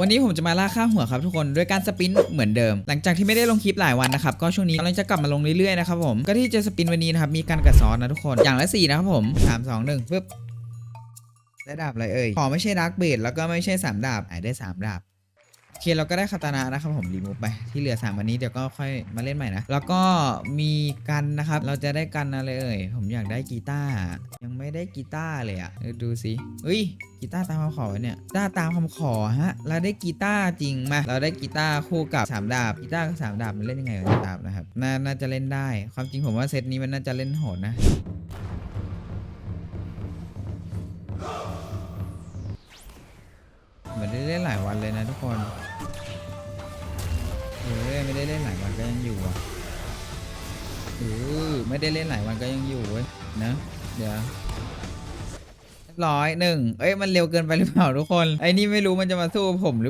วันนี้ผมจะมาล่าค่าหัวครับทุกคนด้วยการสปินเหมือนเดิม หลังจากที่ไม่ได้ลงคลิปหลายวันนะครับก็ช่วงนี้เราจะกลับมาลงเรื่อยๆนะครับผมก็ที่จะสปินวันนี้นะครับมีการกระซอนนะทุกคนอย่างละสี่นะครับผมสามสองหนึ่งปึ๊บได้ดาบอะไรเอ่ยขอไม่ใช่ดักเบดแล้วก็ไม่ใช่สามดาบอะได้สามดาบ โอเคเราก็ได้คาตานะนะครับผมรีมูฟไปที่เหลือ3วันนี้เดี๋ยวก็ค่อยมาเล่นใหม่นะ แล้วก็มีกันนะครับ เราจะได้กันอะไรเอ่ยผมอยากได้กีตาร์ยังไม่ได้กีตาร์เลยอะ่ะเออดูสิเฮ้ยกีตาร์ตามคำขอเนี่ยกีตาร์ตามคำขอฮะเราได้กีตาร์จริงมาเราได้กีตาร์คู่กับสามดาบกีตาร์กับสามดาบมันเล่นยังไงกับสามดาบนะครับนาน่าจะเล่นได้ ความจริงผมว่าเซตนี้มันน่าจะเล่นโหดนะ เหมือนได้เล่นหลายวันเลยนะทุกคนเออไม่ได้เล่นหลายวันก็ยังอยู่อะเออไม่ได้เล่นหลายวันก็ยังอยู่เว้ยนะเดี๋ยวร้อยหนึ่งเอ้ยมันเร็วเกินไปหรือเปล่าทุกคนไอ้นี่ไม่รู้มันจะมาสู้ผมหรือเปล่า